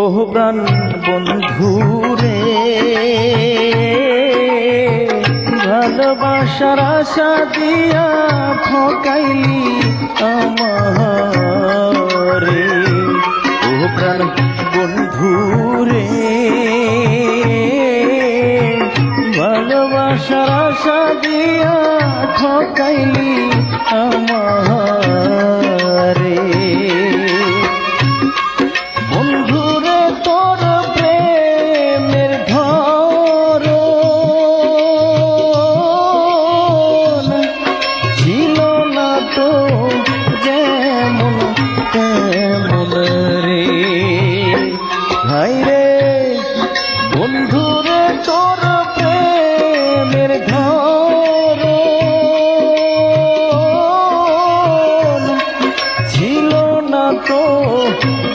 ওহ প্রাণ বন্ধু রে, ভালোবাসার আশা দিয়া ঠকাইলি আমারে ও প্রাণ বন্ধু রে, ভালোবাসার আশা দিয়া ঠকাইলি আমারে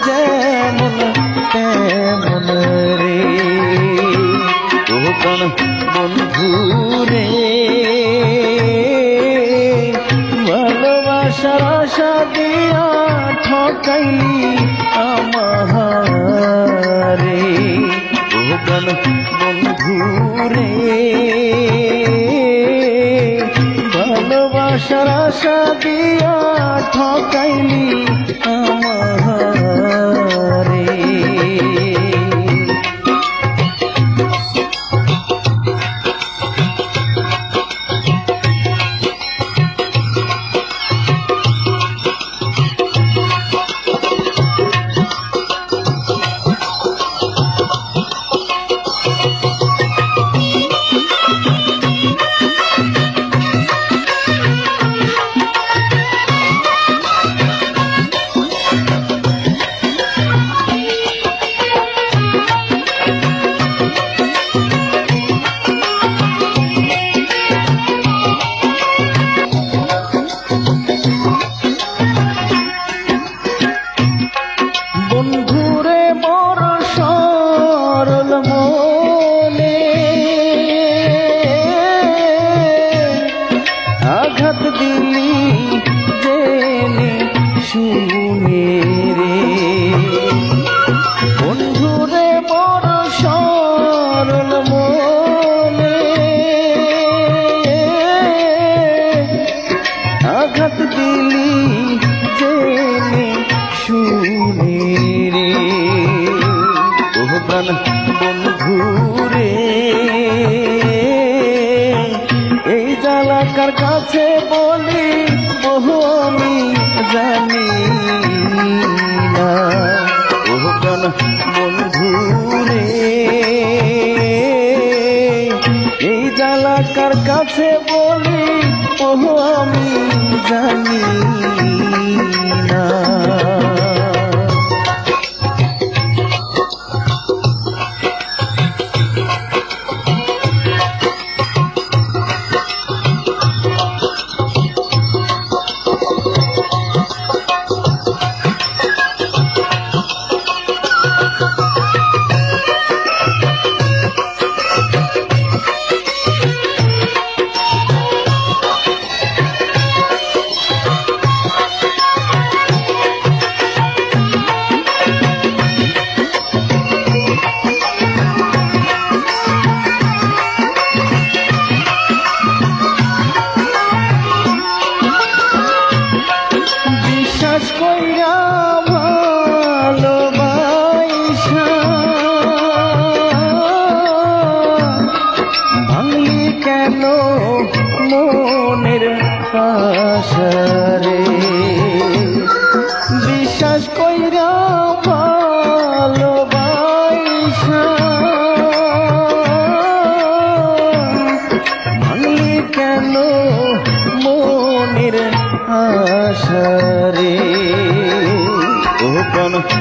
যেমন তেমন রে। ও কোন বন্ধু রে। ভালোবাসার আশা দিয়া ঠকাইলি আমারে ও কোন বন্ধু রে। ভালোবাসার আশা দিয়া ঠকাইলি আমারে আঘাত দিলি, জেনে শুনে রে। বন্ধুরে মোর সরল মনে। আঘাত দিলি, জেনে শুনে রে। ও প্রাণ জানি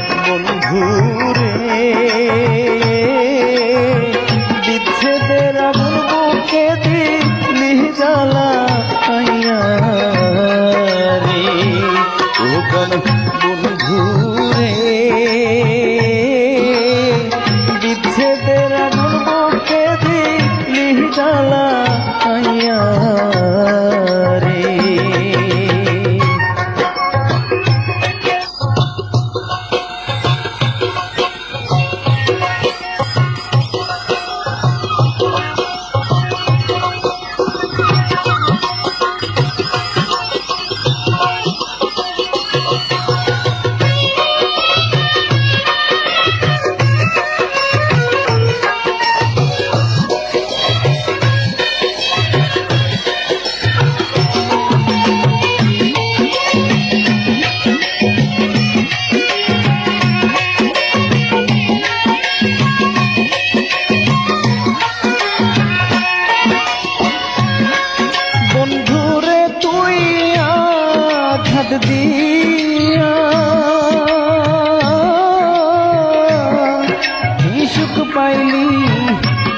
কোন বন্ধু রে। বিচ্ছেদের আগুন বুকে দিলি জ্বালা আইয়া রে। ও দিয়া কি সুখ পাইলি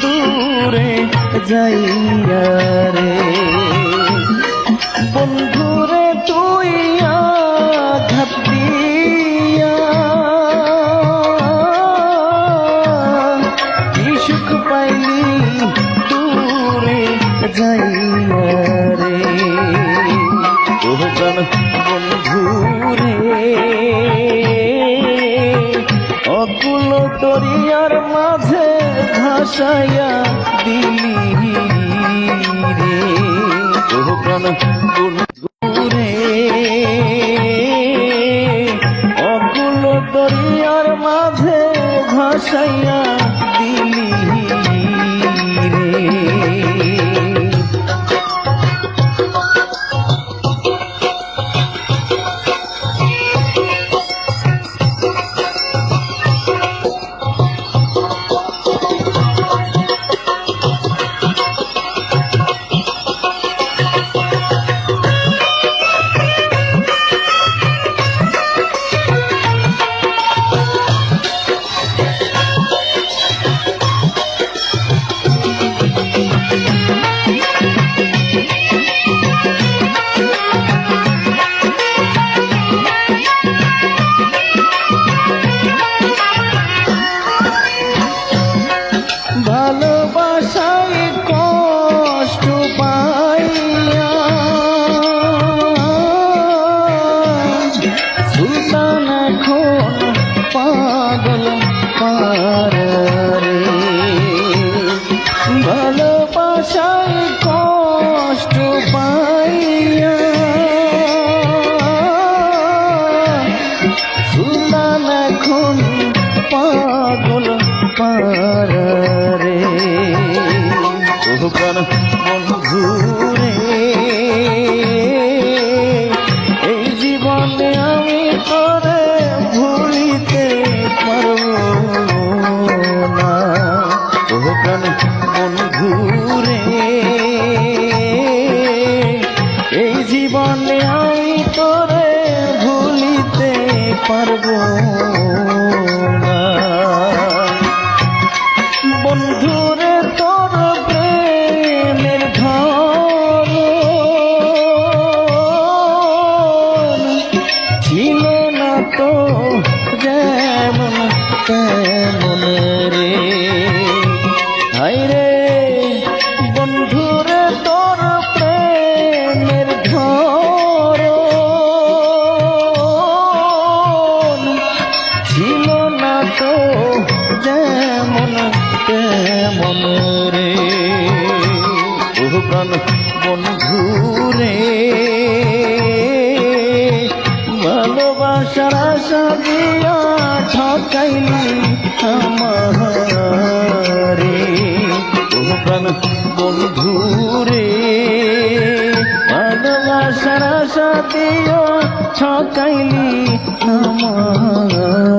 দূরে যাইয়া মাঝে ভাসাইয়া দিলি রে। প্রাণ বন্ধুরে অকুল দরিয়ার মাঝে ভাসাইয়া পাগল পারে ভালোবাসায় কষ্ট পাইয়া সুলতান এখন পাগল পারে ওখান বন্ধুরে তেমন রে ও প্রাণ বন্ধু রে, ভালোবাসার আশা দিয়া ঠকাইলি আমারে। ও বন্ধু রে, ভালোবাসার আশা দিয়া আমারে।